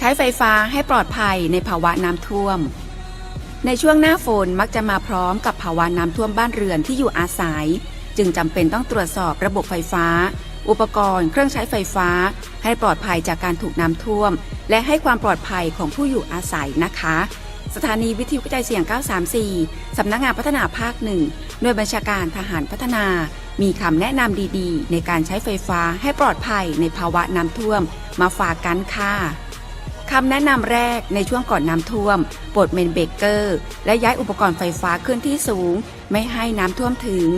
ช้ไฟฟ้าให้ปลอดภัยในภาวะน้ำท่วม ในช่วงหน้าฝนมักจะมาพร้อมกับภาวะน้ำท่วมบ้านเรือนที่อยู่อาศัย จึงจำเป็นต้องตรวจสอบระบบไฟฟ้า อุปกรณ์ เครื่องใช้ไฟฟ้า ให้ปลอดภัยจากการถูกน้ำท่วม และให้ความปลอดภัยของผู้อยู่อาศัยนะคะ สถานีวิทยุกระจายเสียง 934 สำนักงานพัฒนาภาคหนึ่งหน่วยบัญชาการทหารพัฒนา มีคำแนะนำดีๆ ในการใช้ไฟฟ้าให้ปลอดภัยในภาวะน้ำท่วม มาฝากกันค่ะ คำแนะนำแรกในช่วงก่อนน้ำท่วมปลดเมนเบเกอร์ และย้ายอุปกรณ์ไฟฟ้าขึ้นที่สูง ไม่ให้น้ำท่วมถึง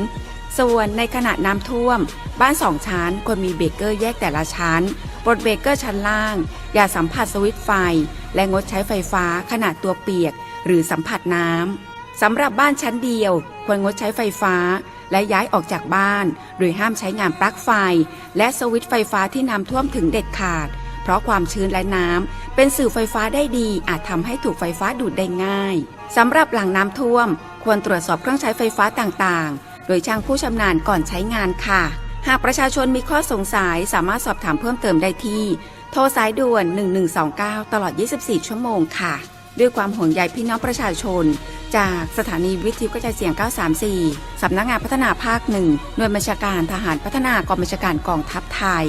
ส่วนในขณะน้ำท่วม บ้านสองชั้นควรมีเบเกอร์แยกแต่ละชั้นปลดเบเกอร์ชั้นล่าง อย่าสัมผัสสวิตช์ไฟ และงดใช้ไฟฟ้าขณะตัวเปียก หรือสัมผัสน้ำสำหรับบ้านชั้นเดียว ควรงดใช้ไฟฟ้า และย้ายออกจากบ้าน โดยห้ามใช้งานปลั๊กไฟ และสวิตช์ไฟฟ้าที่น้ำท่วมถึงเด็ดขาด เพราะความชื้นและน้ำเป็นสื่อไฟฟ้าได้ดีอาจทำให้ถูกไฟฟ้าดูดได้ง่ายสำหรับหลังน้ำท่วม ควรตรวจสอบเครื่องใช้ไฟฟ้าต่างๆ โดยช่างผู้ชำนาญก่อนใช้งานค่ะ หากประชาชนมีข้อสงสัยสามารถสอบถามเพิ่มเติมได้ที่ โทรสายด่วน 1129 ตลอด 24 ชั่วโมงค่ะ ด้วยความห่วงใยพี่น้องประชาชน จากสถานีวิทยุกระจายเสียง 934 สำนักงานพัฒนาภาคหนึ่งหน่วยบัญชาการทหารพัฒนากองบัญชาการกองทัพไทย